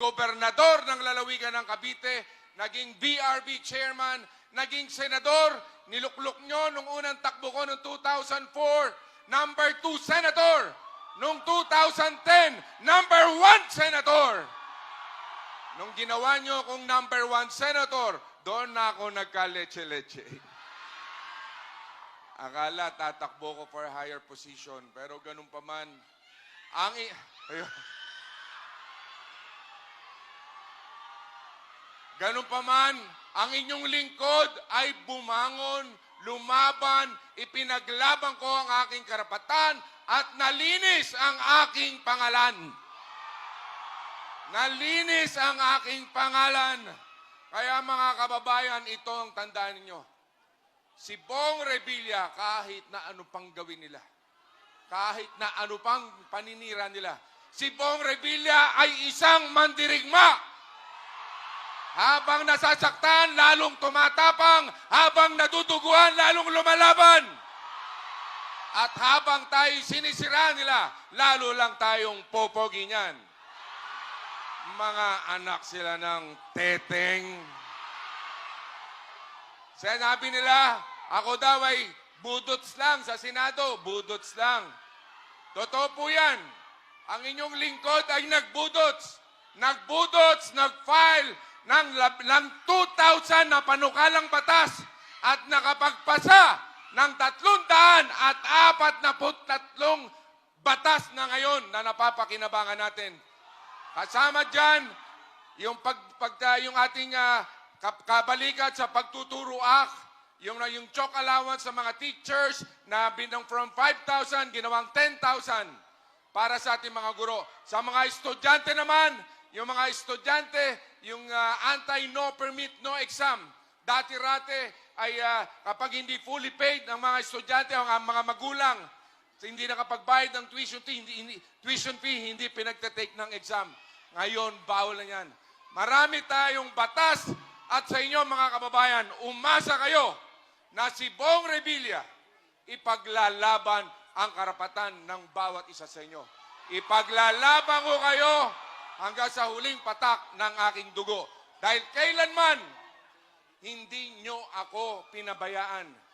gobernador ng lalawigan ng Cavite, naging BRB chairman, naging senador, niluklok nyo nung unang takbo ko noong 2004, number 2 senator, noong 2010, number 1 senator. Nung ginawa nyo kong number 1 senator, doon na ako nagka-leche-leche. Akala tatakbo ko for higher position, pero ganun pa man, ang... I-. Ganun pa man, ang inyong lingkod ay bumangon, lumaban, ipinaglaban ko ang aking karapatan at nalinis ang aking pangalan. Nalinis ang aking pangalan. Kaya mga kababayan, ito ang tandaan ninyo. Si Bong Revilla, kahit na ano pang gawin nila, kahit na ano pang paninira nila, si Bong Revilla ay isang mandirigma. Habang nasasaktan, lalong tumatapang. Habang naduduguan, lalong lumalaban. At habang tayo sinisira nila, lalo lang tayong popogi niyan. Mga anak sila ng teteng. Sinabi nila, ako daw ay budots lang sa Senado. Budots lang. Totoo po yan. Ang inyong lingkod ay nagbudots. Nagbudots, nag-file ng, ng 2,000 na panukalang batas at nakapagpasa ng 300 at 43 batas na ngayon na napapakinabangan natin. Kasama dyan, yung, pag, pag, yung ating ah, kap- kabalikat sa pagtuturo act, yung, yung chalk allowance sa mga teachers na binang from 5,000, ginawang 10,000 para sa ating mga guro. Sa mga estudyante naman, yung mga estudyante, yung ah, anti-no permit, no exam. Dati-rate ay ah, kapag hindi fully paid ng mga estudyante o ang mga magulang, hindi nakapagbayad ng tuition fee, hindi, hindi, tuition fee, hindi pinagtatake ng exam. Ngayon, bawal na yan. Marami tayong batas at sa inyo mga kababayan, umasa kayo na si Bong Revilla ipaglalaban ang karapatan ng bawat isa sa inyo. Ipaglalaban ko kayo hanggang sa huling patak ng aking dugo. Dahil kailanman, hindi nyo ako pinabayaan